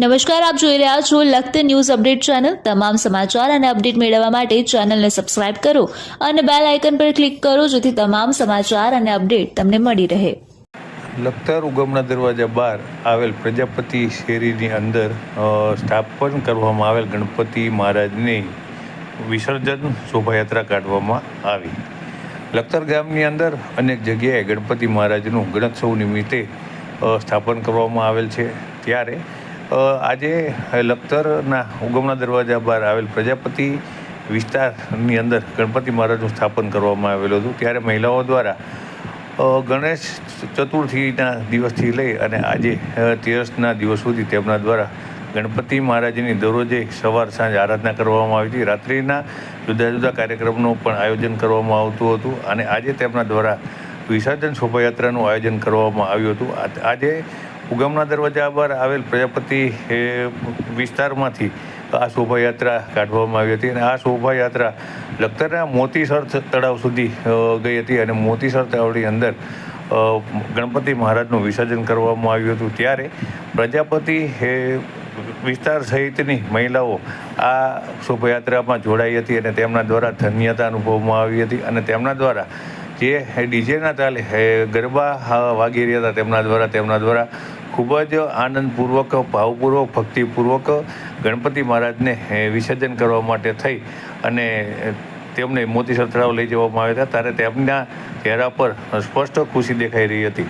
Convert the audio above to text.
નમસ્કાર, આપ જોઈ રહ્યા છો લખત ન્યૂઝ અપડેટ ચેનલ. તમામ સમાચાર અને અપડેટ મેળવવા માટે ચેનલને સબસ્ક્રાઇબ કરો અને બેલ આઇકન પર ક્લિક કરો જેથી તમામ સમાચાર અને અપડેટ તમને મળી રહે. લખતર ઉગમના દરવાજા બહાર આવેલ પ્રજાપતિ શેરીની અંદર સ્થાપન કરવામાં આવેલ ગણપતિ મહારાજની વિસર્જન શોભાયાત્રા કાઢવામાં આવી. લખતર ગામની અંદર અનેક જગ્યાએ ગણપતિ મહારાજનું ગણોત્સવ નિમિત્તે સ્થાપન કરવામાં આવેલ છે. ત્યારે આજે લખતરના ઉગમના દરવાજા બહાર આવેલ પ્રજાપતિ વિસ્તારની અંદર ગણપતિ મહારાજનું સ્થાપન કરવામાં આવેલું હતું. ત્યારે મહિલાઓ દ્વારા ગણેશ ચતુર્થીના દિવસથી લઈ અને આજે તેરસના દિવસ સુધી તેમના દ્વારા ગણપતિ મહારાજની દરરોજે સવાર સાંજ આરાધના કરવામાં આવી હતી. રાત્રિના જુદા જુદા કાર્યક્રમનું પણ આયોજન કરવામાં આવતું હતું અને આજે તેમના દ્વારા વિસર્જન શોભાયાત્રાનું આયોજન કરવામાં આવ્યું હતું. આજે ઉગામના દરવાજા પર આવેલ પ્રજાપતિ વિસ્તારમાંથી આ શોભાયાત્રા કાઢવામાં આવી હતી અને આ શોભાયાત્રા લખતરના મોતીસર તળાવ સુધી ગઈ હતી અને મોતીસર તળાવની અંદર ગણપતિ મહારાજનું વિસર્જન કરવામાં આવ્યું હતું. ત્યારે પ્રજાપતિ વિસ્તાર સહિતની મહિલાઓ આ શોભાયાત્રામાં જોડાઈ હતી અને તેમના દ્વારા ધન્યતા અનુભવવામાં આવી હતી અને તેમના દ્વારા જે ડીજેના તાલે ગરબા વાગી રહ્યા હતા તેમના દ્વારા તેમના દ્વારા ખૂબ જ આનંદપૂર્વક, ભાવપૂર્વક, ભક્તિપૂર્વક ગણપતિ મહારાજને વિસર્જન કરવા માટે થઈ અને તેમને મોતીસર તળાવ લઈ જવામાં આવ્યા હતા. ત્યારે તેમના ચહેરા પર સ્પષ્ટ ખુશી દેખાઈ રહી હતી.